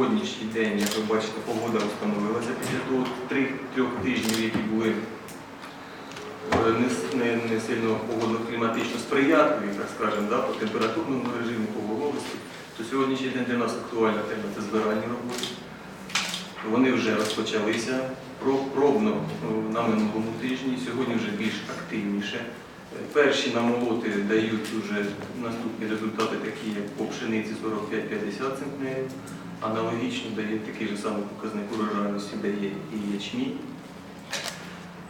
сьогоднішній день, як ви бачите, погода встановилася після трьох, трьох тижнів, які були е, не, не, не сильно погодно-кліматично сприятливі, так скажемо, да, по температурному режиму, по вологості, то сьогоднішній день для нас актуальна тема це збиральні роботи. Вони вже розпочалися пробно е, на минулому тижні, сьогодні вже більш активніше. Перші намолоти дають вже наступні результати, такі як по пшениці 45-50 центнерів. Аналогічно дає такий же самий показник урожайності дає і ячмінь.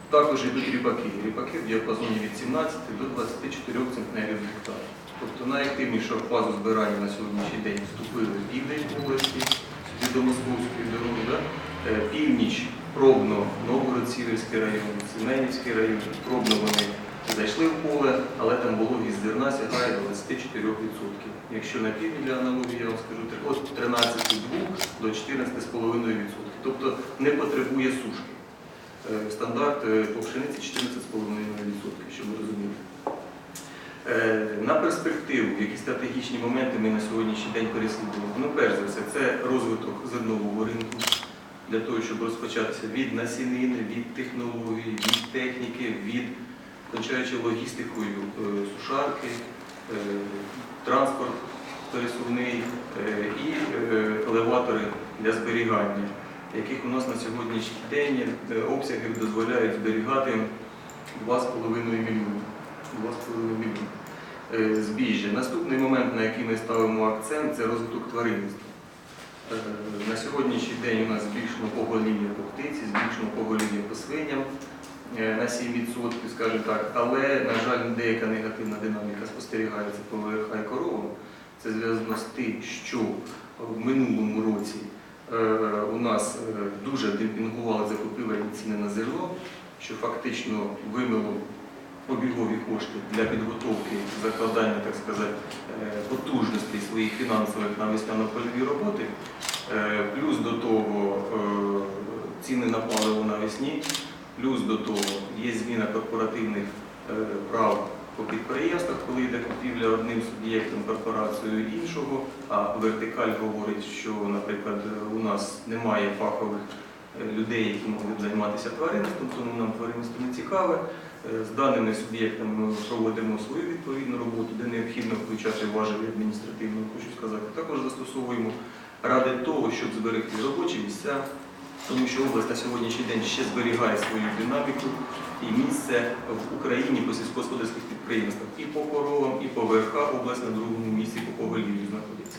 Також йдуть ріпаки. Ріпаки в діапазоні від 17 до 24 центнерів в гектар. Тобто найактивнішу фазу збирання на сьогоднішній день вступили південь області, сюди до Московської дороги, да? Е, північ, пробно, Новгород-Сіверський район, Семенівський район, пробно вони зайшли в поле, але там вологість зерна сягає 24%. Якщо на півдні для аналогії, я вам скажу, від 13,2 до 14,5%. Тобто не потребує сушки. Е, Стандарт е, по пшениці 14,5%, щоб ви розуміли. Е, На перспективу, які стратегічні моменти ми на сьогоднішній день переслідуємо. Ну, перш за все, це розвиток зернового ринку для того, щоб розпочатися від насінини, від технологій, від техніки, від кончаючи логістикою е, сушарки, е, транспорт пересувний е, і елеватори для зберігання, яких у нас на сьогоднішній день обсяги дозволяють зберігати 2,5 мільйони. 2,5 мільйони е, збіжжя. Наступний момент, на який ми ставимо акцент, це розвиток тваринництва. На сьогоднішній день у нас збільшено поголів'я по птиці, збільшено поголів'я по свиням на 7%, скажімо так, але, на жаль, деяка негативна динаміка спостерігається по і коровам. Це зв'язано з тим, що в минулому році е, у нас е, дуже демпінгували закупівельні ціни на зерно, що фактично вимило обігові кошти для підготовки закладання, так сказати, е, потужностей своїх фінансових на весняно-польові роботи. Е, Плюс до того е, ціни на паливо навесні, плюс до того є зміна корпоративних е, прав по підприємствах, коли йде купівля одним суб'єктом корпорацією іншого, а вертикаль говорить, що, наприклад, у нас немає фахових е, людей, які могли б займатися тваринництвом, тому нам тваринництво не цікаве. Е, З даними суб'єктами ми проводимо свою відповідну роботу, де необхідно включати важелі адміністративного, хочу сказати. Також застосовуємо ради того, щоб зберегти робочі місця, тому що область на сьогоднішній день ще зберігає свою динаміку і місце в Україні по сільськогосподарських підприємствах і по коровам, і по ВРХ область на другому місці по поголів'ю знаходиться.